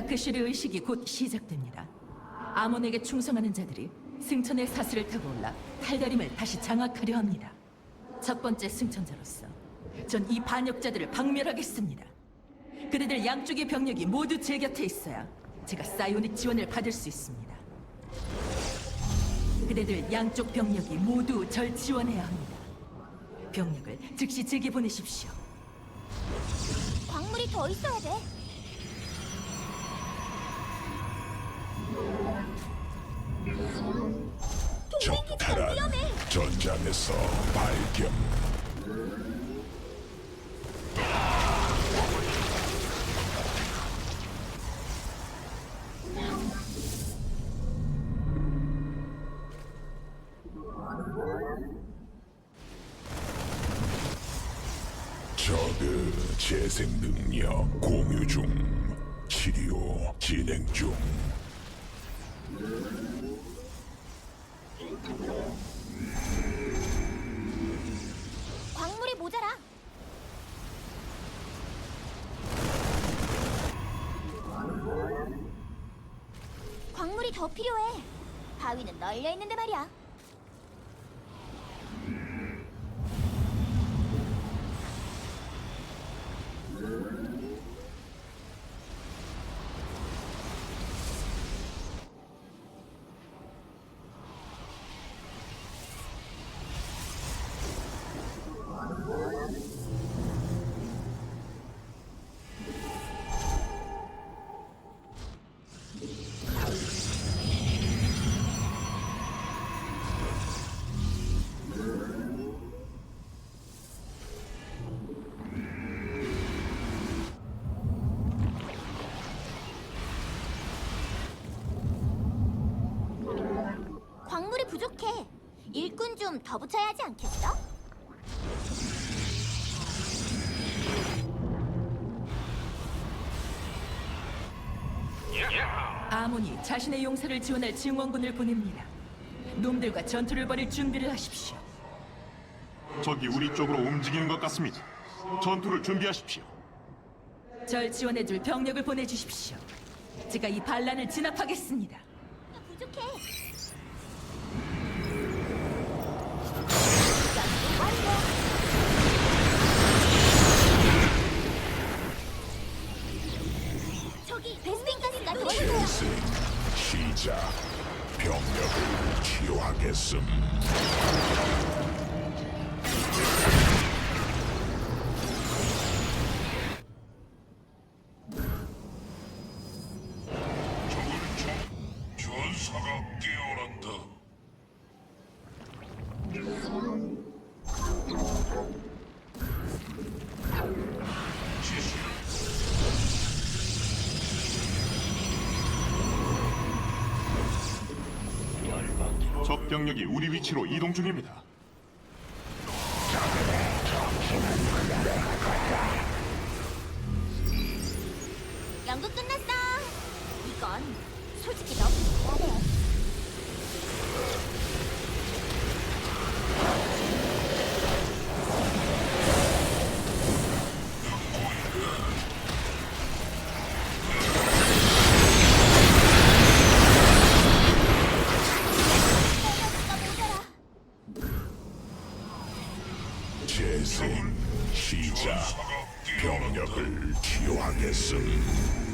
라크슈르 의식이 곧 시작됩니다. 아몬에게 충성하는 자들이 승천의 사슬을 타고 올라 탈다림을 다시 장악하려 합니다. 첫 번째 승천자로서 전 이 반역자들을 박멸하겠습니다. 그대들 양쪽의 병력이 모두 제 곁에 있어야 제가 사이오닉 지원을 받을 수 있습니다. 그대들 양쪽 병력이 모두 절 지원해야 합니다. 병력을 즉시 제게 보내십시오. 광물이 더 있어야 돼. 위험해. 전장에서 발견 저그 재생 능력 공유 중 치료 진행 중 모자라. 광물이 더 필요해. 바위는 널려 있는데 말이야. 일꾼 좀더 붙여야 하지 않겠어? 아몬이 자신의 용사를 지원할 증원군을 보냅니다. 놈들과 전투를 벌일 준비를 하십시오. 적이 우리 쪽으로 움직이는 것 같습니다. 전투를 준비하십시오. 절 지원해줄 병력을 보내주십시오. 제가 이 반란을 진압하겠습니다. 부족해. 재생 시작. 병력을 치유하겠음 병력이 우리 위치로 이동 중입니다. 연극 끝났어. 이건 솔직히 너무 미안해. 에너지가 모자라. 재생 시작. 병력을 치유하겠음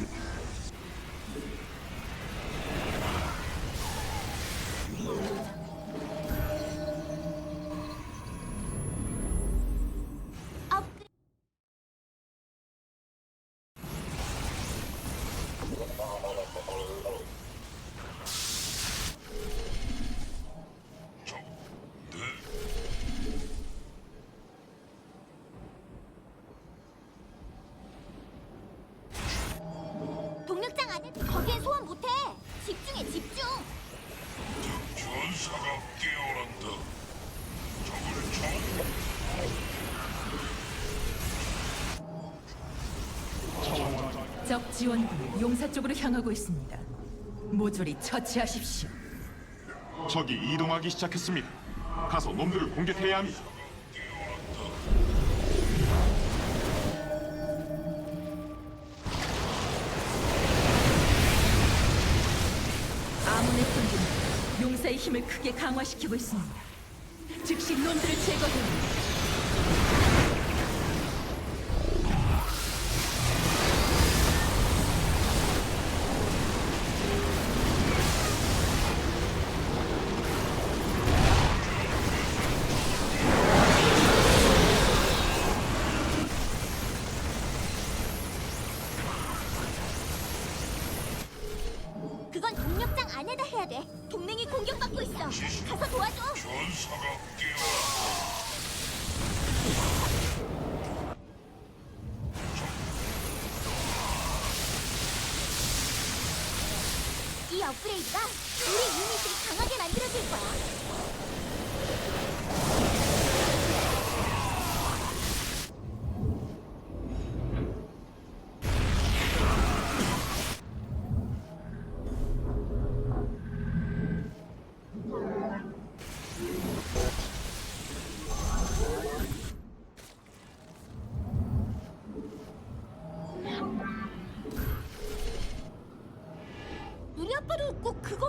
거기엔 소환 못해. 집중해 집중. 전사가 깨어난다 적을 쳐적 지원군이 용사 쪽으로 향하고 있습니다. 모조리 처치하십시오. 적이 이동하기 시작했습니다. 가서 놈들을 공격해야 합니다. 용사의 힘을 크게 강화시키고 있습니다. 즉시 놈들을 합니다. 안에다 해야 돼. 동맹이 공격받고 있어. 가서 도와줘. 전사가 깨어났다. 이 업그레이드가 우리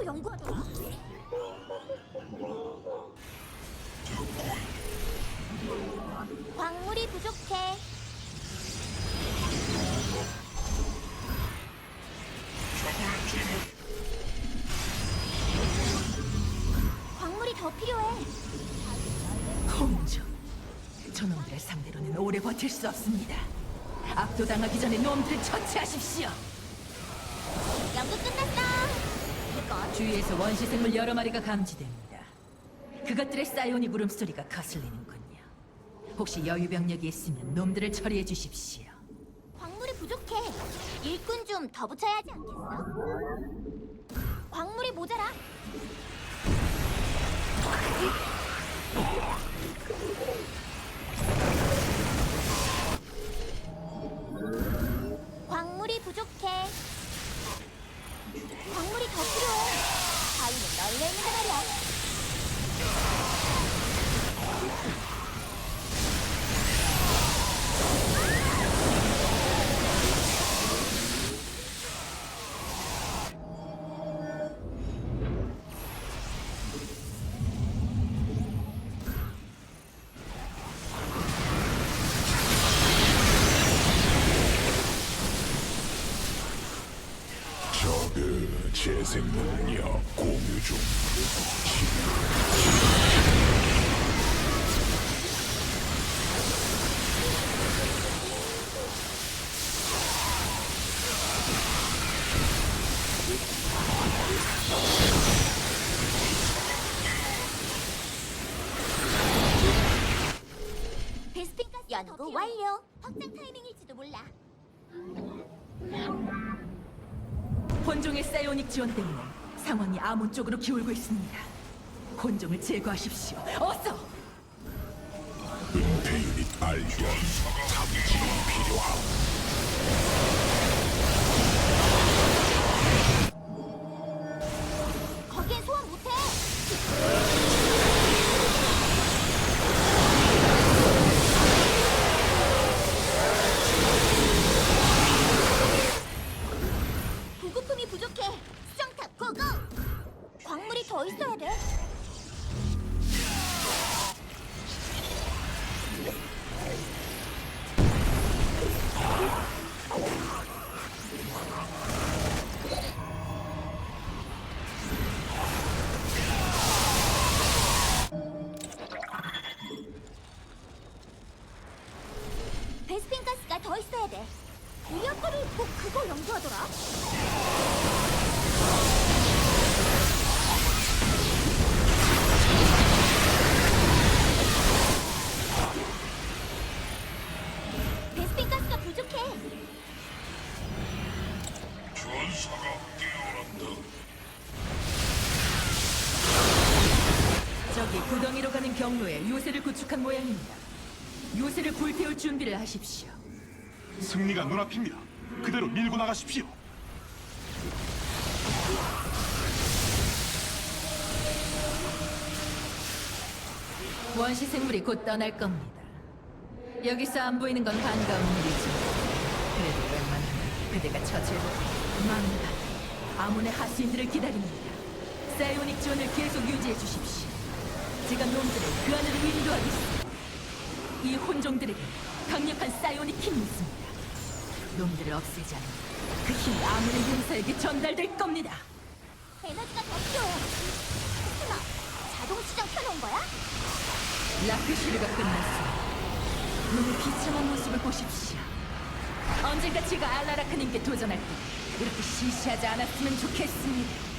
연구하더라. 광물이 부족해. 광물이 더 필요해. 공중. 저놈들의 상대로는 오래 버틸 수 없습니다. 압도당하기 전에 놈들을 처치하십시오. 연구 끝났어. 주위에서 원시 생물 여러 마리가 감지됩니다. 그것들의 사이오닉 울음소리가 거슬리는군요. 혹시 여유 병력이 있으면 놈들을 처리해 주십시오. 광물이 부족해. 일꾼 좀 더 붙여야 하지 않겠어? 광물이 모자라. 광물이 부족해. 광물이 더 필요해. 바위는 널려 있는 말이야. 재생 능력 공유 중. 베스핀 연구 완료. 확장 타이밍 혼종의 사이오닉 지원 때문에 상황이 아몬 쪽으로 기울고 있습니다. 혼종을 제거하십시오. 어서! 은폐 유닛 발견. 탐지 필요함. 거 그거 연구하더라. 베스핀 가스가 부족해. 전사가 깨어났다. 저기 구덩이로 가는 경로에 요새를 구축한 모양입니다. 요새를 불태울 준비를 하십시오. 승리가 눈앞입니다. 그대로 밀고 나가십시오. 원시 생물이 곧 떠날 겁니다. 여기서 안 보이는 건 반가운 일이죠. 그래도 웬만하면 그대가 처치해도 망다. 아몬의 하수인들을 기다립니다. 사이오닉 지원을 계속 유지해 주십시오. 제가 놈들을 그 안으로 인도하겠습니다. 이 혼종들에게 강력한 사이오닉 힘이 있습니다. 놈들을 없애지 않으면 그 힘이 아무리 용사에게 전달될 겁니다. 에너지가 더 필요해. 스마, 자동 수정 켜놓은 거야? 라크슈르가 끝났습니다. 놈의 비참한 모습을 보십시오. 언젠가 제가 알라라크님께 도전할 때 이렇게 시시하지 않았으면 좋겠습니다.